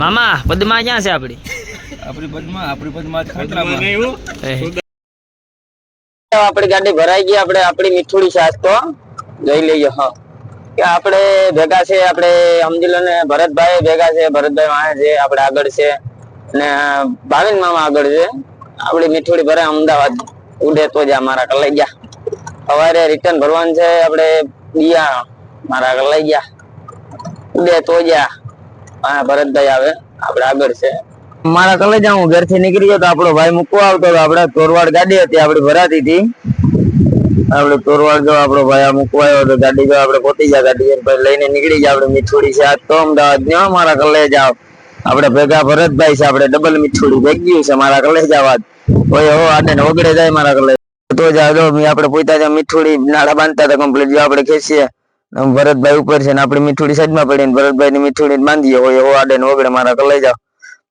મામા પદ્મા ક્યાં છે આપડી આપણી પદમાં આપણી પદમાં ખાટલામાં. આપણી ગાડી ભરાઈ ગઈ આપણે આપણી મીઠુડી છાશ તો. જોઈ લઈએ હા. કે આપણે ભેગા છે આપણે સમજી લો ને ભરતભાઈ ભેગા છે ભરતભાઈ વાહે છે આપણે આગળ છે. ને ભાવિન મામા આગળ છે. આપણી મીઠુડી ભરાય અમદાવાદ. ઉડે તો જ મારા કલાઈ ગયા સવારે રિટર્ન ભરવાનું છે આપણે ગયા મારા કલાઈ ગયા ઉડે તો જ્યાં હા, ભરતભાઈ આવે. આપડે આગળ છે. મારા કલેજા હું ઘરથી નીકળી ગયો તો આપણો ભાઈ મૂકવા આવતો હતો. આપડે તોરવાડ ગાડી હતી, આપડી ભરાતી હતી. આપડે તોરવાડ જો આપણો ભાઈ આ મૂકવા આવ્યો તો ગાડી જો આપડે પોતી ગયા. ગાડી ભાઈ લઈને નીકળી ગયા. આપડે મીઠુડી છે, આજ તો અમદાવાદ ને મારા કલેજા. આપડે ભેગા ભરતભાઈ છે, આપડે ડબલ મીઠોડી ભેગ્યું છે, મારા કલેજા વાત. ઓય હો, આને ઓગળે જાય મારા કલે તો જા આપડે પોતા મીઠુડી નાળા બાંધતા હતા કમ્પ્લીટ જો આપડે ખેંચીએ. ભરતભાઈ ઉપર છે ને આપણી મીઠુડી સાઈડમાં પડી ભરતભાઈ ની મીઠુડી બાંધીએ હોય એવો આડે ઓગળે મારા કલેજા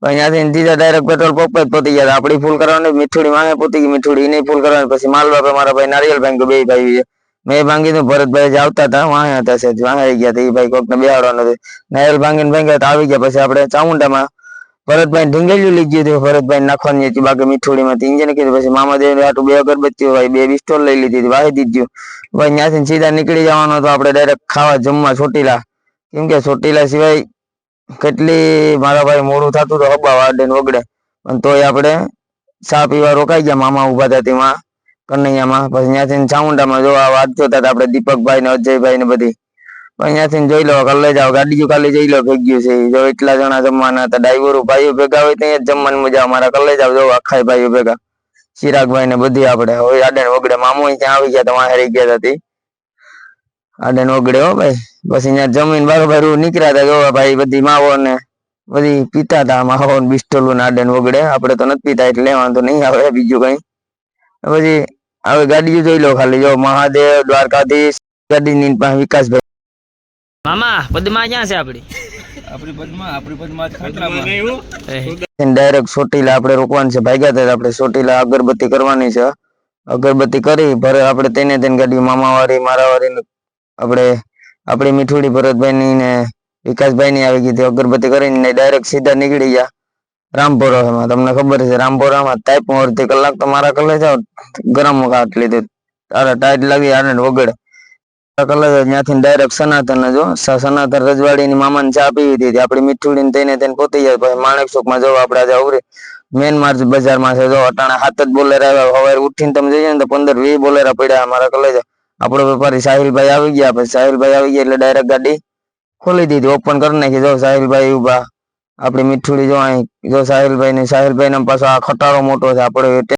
અહીંયાથી સીધા ડાયરેક્ટ પેટ્રોલ પંપ જ પહોંચી ગયા આપડી ફૂલ કરવાની મીઠુડી માંગે પોતી ગઈ, મીઠુડી નહીં ફૂલ કરવાની. પછી માલ બાપે મારા ભાઈ નારિયેલ ભાઈ બે ભાઈ છે. મેં ભાંગી તો ભરતભાઈ જે આવતા હતા, વાંહે હતા છે વાંહે ગયા હતા. એ ભાઈ કોક ને બેહાડવાનો નારિયેલ ભાંગીને ભાંગ્યા તો આવી ગયા. પછી આપણે ચામુંડામાં ભરતભાઈ ઢીંગેલું લઈ ગયું હતું. ભરતભાઈ નાખવાની હતી. બાકી મીઠુડીમાં ઇન્જિન કીધું. પછી મામાદેવ હાટું બે અગરબત્તીઓ ભાઈ બે બિસ્ટોલ લઈ લીધી હતી. વાહી દીધું. ભાઈ ત્યાંથી સીધા નીકળી જવાનો તો આપણે ડાયરેક્ટ ખાવા જમવા ચોટીલા. કેમ કે ચોટીલા સિવાય કેટલી મારા ભાઈ મોડું થતું હતું. હબ્બા વાડે વગડે પણ તોય આપણે ચા પીવા રોકાઈ ગયા મામા ઊભા હતા તેમાં, કનૈયામાં. પછી ત્યાંથી ચામુંડામાં જોવા વાત જોતા હતા આપણે દીપકભાઈ ને અજયભાઈ ને બધી. ત્યાંથી જોઈ લો કાલે જાઓ, ગાડી કાલે જઈ લો ભેગ્યું છે. જો એટલા જણા જમવાના હતા ડ્રાઈવરો ભાઈઓ ભેગા હોય ત્યાં જ જમવાની મજા આવે. મારા કલે જાવ જો આખાય ભાઈઓ ભેગા. ચિરાગભાઈ ને બધી આપણે. હવે આડે ને વગડે મામો ત્યાં આવી ગયા તો હારી ગયા હતા. આડે ને વગડે હો ભાઈ. પછી અહીંયા જમીન બરોબર નીકળ્યા હતા જોવા ભાઈ બધી માવો ને બધી પીતા હતા, માવો ને બિસ્ટોલું ને આડે ને વગડે આપણે તો નથી પીતા, એટલે વાંધો નહીં આવે, બીજું કઈ. પછી હવે ગાડીઓ જોઈ લો ખાલી, જો મહાદેવ, દ્વારકાધીશ, ગાડીની વિકાસભાઈ મામા પદ્મા ક્યાં છે આપડી આપણી પદમાં આપણી પદમાં ખાટલામાં. ડાયરેક્ટ ચોટીલા આપણે રોકવાનું છે ભાગ્યા ત્યારે આપણે સોટીલા અગરબત્તી કરવાની છે. અગરબત્તી કરી ભરે આપણે તેને તેને ગાડી મામા વાળી મારા વાળી ને આપણે આપણી મીઠુડી ભરતભાઈની ને વિકાસભાઈ ની આવી ગઈ હતી અગરબત્તી કરીને ડાયરેક્ટ સીધા નીકળી ગયા. રામપુરામાં તમને ખબર છે રામપુરામાં ટાઈપ અડધી કલાક તો મારા કલે જાવ ગરમ કાટ લીધું. તારા ટાઈટ લાગી આને વગડે. કલર સનાતન જો સનાતન મામાને ચા પીવી હતી આપડી મીઠુડી ને તેને તેને પોતી જાય. પછી માણેક ચોકમાં જો આપડે આજે અવરી મેન માર્ચ બજારમાં છે. જો હાથ જ બોલેર આવ્યા. હવે ઉઠીને તમે જઈએ ને પંદર વીસ બોલેરા પડ્યા અમારા કલેજ. આપણો વેપારી સાહિલભાઈ આવી ગયા. પછી સાહિલભાઈ આવી ગયા એટલે ડાયરેક્ટ ગાડી ખોલી દીધી. ઓપન કરી નાખી. જો, સાહિલભાઈ ઊભા આપડી મીઠુડી જો અહીં. જો, સાહિલભાઈ ને સાહિલભાઈ ને પાછો આ ખટારો મોટો છે. આપણે